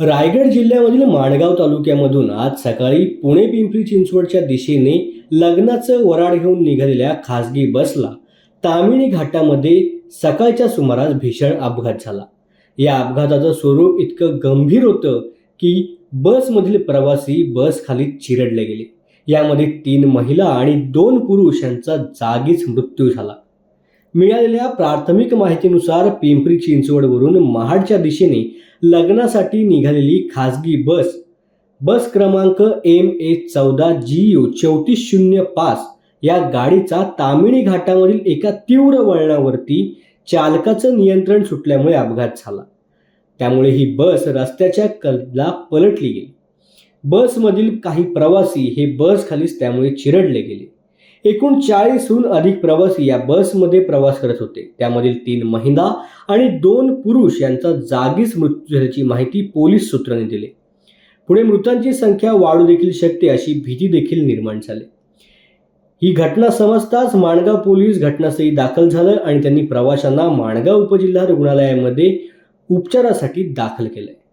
रायगड जिल्ह्यामधील माणगाव तालुक्यामधून आज सकाळी पुणे पिंपरी चिंचवडच्या दिशेने लग्नाचं वराड घेऊन निघालेल्या खासगी बसला तामिणी घाटामध्ये सकाळच्या सुमारास भीषण अपघात झाला. या अपघाताचं स्वरूप इतकं गंभीर होतं की बसमधील प्रवासी बस खाली चिरडले गेले. यामध्ये तीन महिला आणि दोन पुरुष यांचा जागीच मृत्यू झाला. मिळालेल्या प्राथमिक माहितीनुसार पिंपरी चिंचवडवरून महाडच्या दिशेने लग्नासाठी निघालेली खासगी बस बस क्रमांक एम ए चौदा जी यू चौतीस शून्य पाच या गाडीचा तामिणी घाटावरील एका तीव्र वळणावरती चालकाचं नियंत्रण सुटल्यामुळे अपघात झाला. त्यामुळे ही बस रस्त्याच्या कलला पलटली गेली. बसमधील काही प्रवासी हे बस खालीच त्यामुळे चिरडले गेले. एकूण चाळीसहून अधिक प्रवासी या बसमध्ये प्रवास करत होते. त्यामधील तीन महिला आणि दोन पुरुष यांचा जागीच मृत्यू झाल्याची माहिती पोलीस सूत्रांनी दिली. पुढे मृतांची संख्या वाढू देखील शकते अशी भीती देखील निर्माण झाली. ही घटना समजताच माणगाव पोलीस घटनास्थळी दाखल झालं आणि त्यांनी प्रवाशांना माणगाव उपजिल्हा रुग्णालयामध्ये उपचारासाठी दाखल केलंय.